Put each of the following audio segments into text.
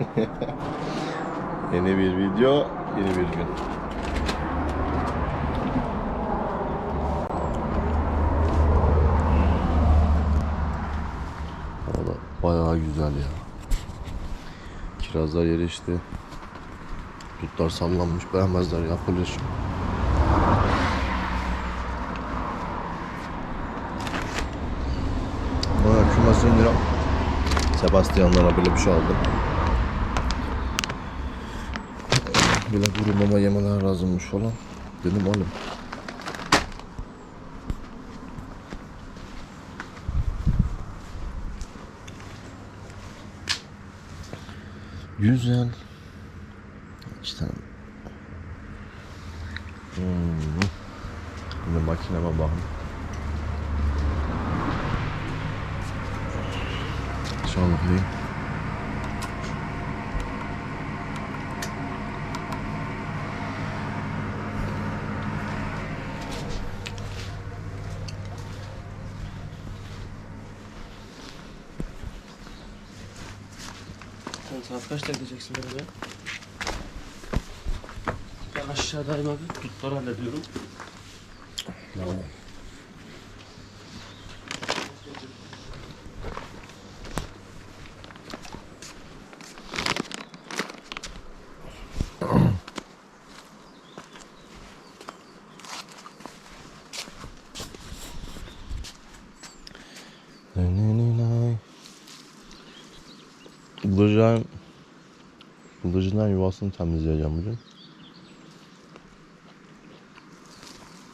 yeni bir video, yeni bir gün. Valla bayağı güzel ya. Kirazlar yerleşti. Dutlar sallanmış, beğenmezler yapılır. Bana kümesin lira Sebastianlara böyle bir şey aldım. Böyle kuru mama yemeler lazımmış falan. Dedim oğlum. Güzel. İşte. Hmm. Şimdi makineme bakın. Çalgılayayım. Sen saat kaçta gideceksin buraya? Ben aşağıdayım abi. Tutları hallediyorum. Bıldırcın Bıldırcından yuvasını temizleyeceğim bugün.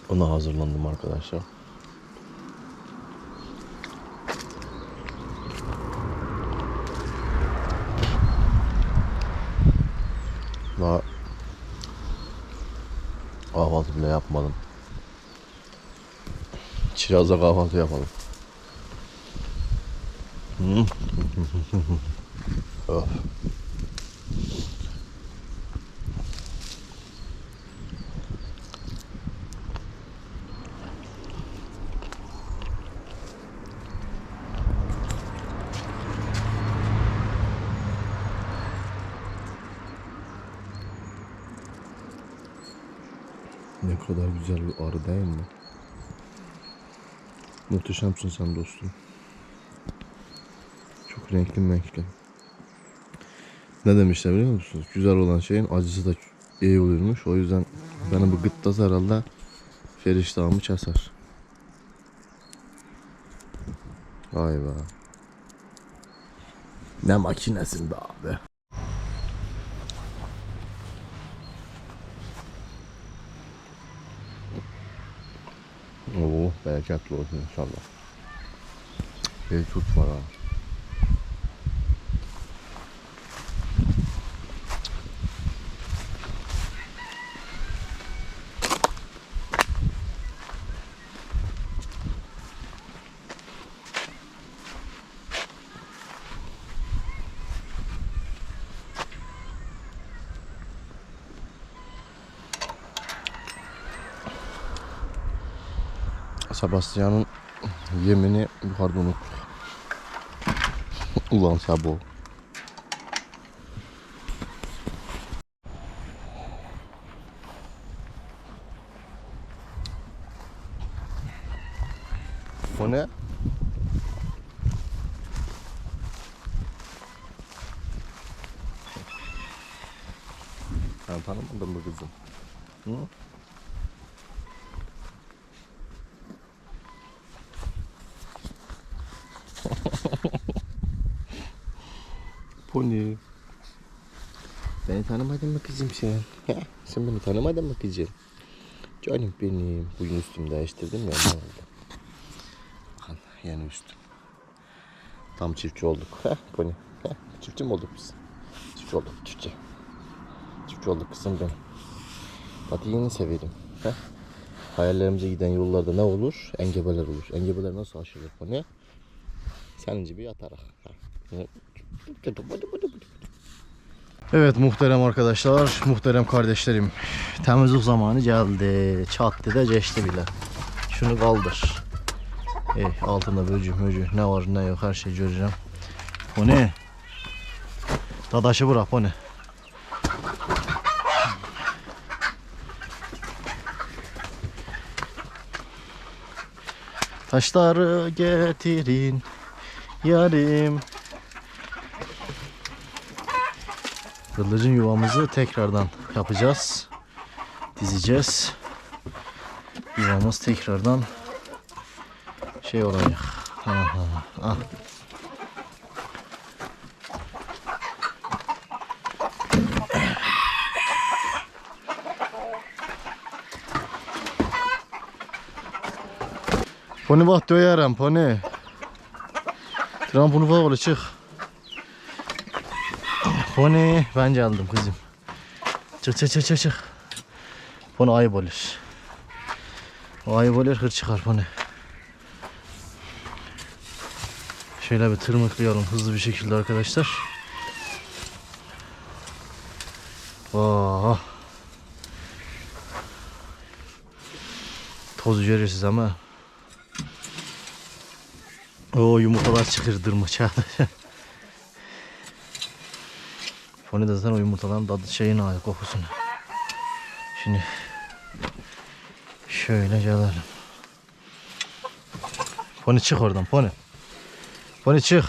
Ona hazırlandım arkadaşlar. Daha kahvaltı bile yapmadım. Kirazla kahvaltı yapalım. Of. Ne kadar güzel bir arı değil mi? Muhteşemsin sen dostum. Çok renkli renkli. Ne demişler biliyor musunuz? Güzel olan şeyin acısı da iyi oluyormuş. O yüzden benim bu gıttası herhalde feriştahımı keser. Vay be. Ne makinesin be abi. Oo, bereketli olsun inşallah. Bir tut var ha. Sebastian'ın yemini yukarıda unuttuk. Ulan Sabo. O ne? Sen tanımadın mı kızım? Hı? Pony. Beni tanımadın mı kızım sen? Sen beni tanımadın mı kızım? Canım benim. Bugün üstümü değiştirdim ya. Ne oldu? Bakın yeni üstüm. Tam çiftçi olduk. He Pony. Çiftçi mi olduk biz? Çiftçi olduk çiftçi. Çiftçi olduk kızım benim. Patiğini severim. Hayallerimize giden yollarda ne olur? Engebeler olur. Engebeler nasıl aşılır Pony? Seninci bir yatarak. Evet muhterem arkadaşlar, muhterem kardeşlerim. Temizlik zamanı geldi. Çattı da geçti bile. Şunu kaldır. Eh, altında böcü möcü ne var ne yok her şey göreceğim. O ne? Dadaşı bırak o ne? Taşları getirin yarim. Bıldırcın yuvamızı tekrardan yapacağız. Dizeceğiz. Yuvamız tekrardan şey olacak. Aha, ah. Pony bak döyərəm, pony. Tramponu falan çık. Pony, ben geldim kızım. Çık çık çık çık. Pony ayıp olur. O ayıp olur, hır çıkar pony. Şöyle bir tırmıklayalım hızlı bir şekilde arkadaşlar. Oh. Toz görürsünüz ama. O yumurtalar çıkır dırmıça. Foni de zaten o yumurtaların tadı şeyini alıyor kokusunu. Şimdi şöyle gelelim. Pony çık oradan Pony. Pony çık.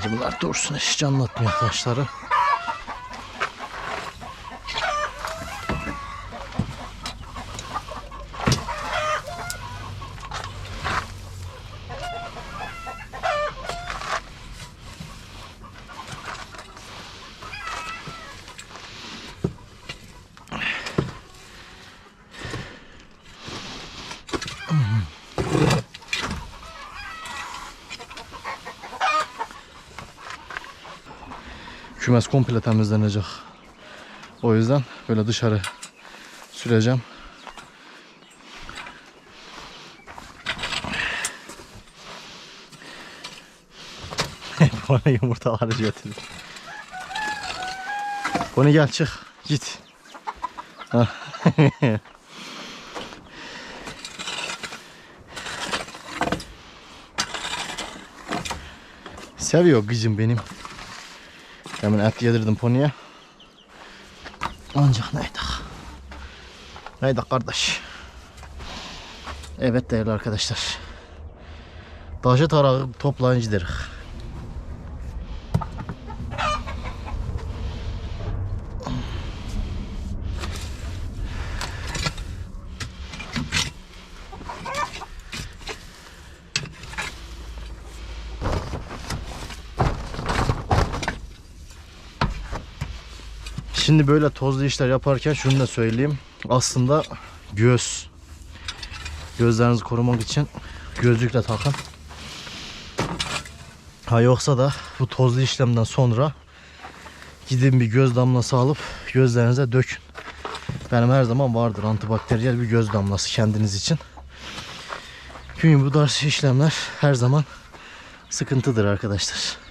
Bence bunlar dursun hiç anlatmıyor taşları. Kümes komple temizlenecek. O yüzden böyle dışarı süreceğim. Bana yumurtaları götürdü. Bana gel çık. Git. Seviyor kızım benim. Hemen et yedirdim poniye. Ancak neydi? Neydi kardeş? Evet değerli arkadaşlar. Taşı tarağı toplayınca giderik. Şimdi böyle tozlu işler yaparken şunu da söyleyeyim. Aslında göz. Gözlerinizi korumak için gözlükle takın. Ha yoksa da bu tozlu işlemden sonra gidin bir göz damlası alıp gözlerinize dökün. Benim her zaman vardır antibakteriyel bir göz damlası kendiniz için. Çünkü bu tarz işlemler her zaman sıkıntıdır arkadaşlar.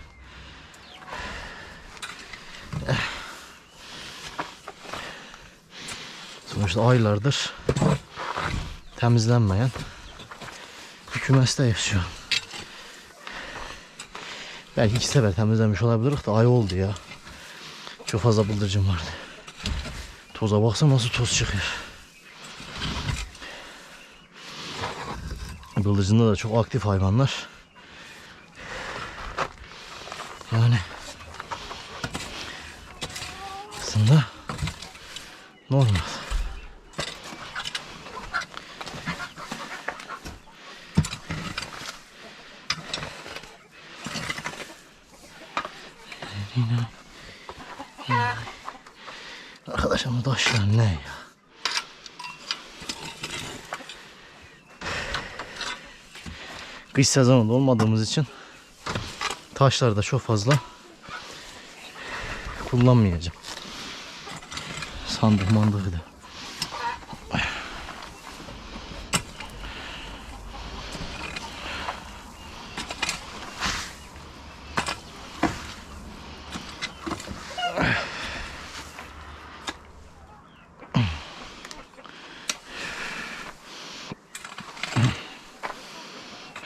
Sonuçta aylardır temizlenmeyen bir kümeste yaşıyor. Belki iki sefer temizlenmiş olabilir de ay oldu ya. Çok fazla bıldırcın vardı. Toza baksana nasıl toz çıkıyor. Bıldırcında da çok aktif hayvanlar. Yani aslında normal. Arkadaşım bu taşlar ne ya? Kış sezonunda olmadığımız için taşları da çok fazla kullanmayacağım. Sandık mandığı da.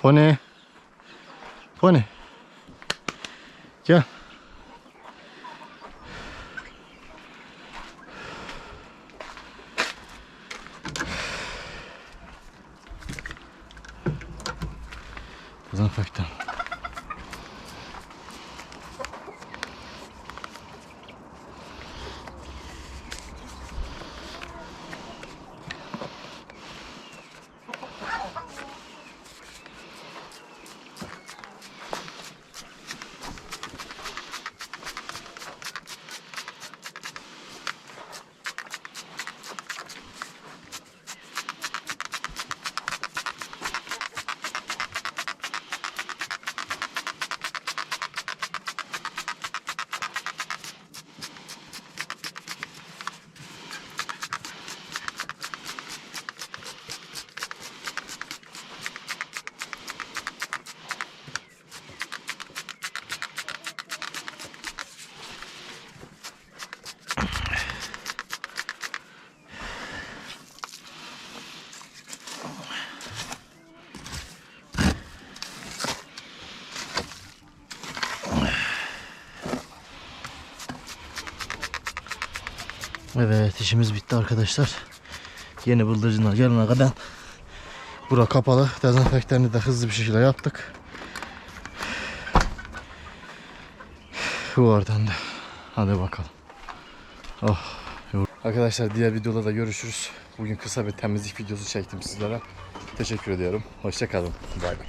Pony. Pony. Gel. Dezenfektan. Evet işimiz bitti arkadaşlar. Yeni bıldırcınlar gelene kadar bura kapalı. Dezenfektanı da hızlı bir şekilde yaptık. Bu oradan da. Hadi bakalım. Oh. Arkadaşlar diğer videoda da görüşürüz. Bugün kısa bir temizlik videosu çektim sizlere. Teşekkür ediyorum. Hoşçakalın. Bay bay.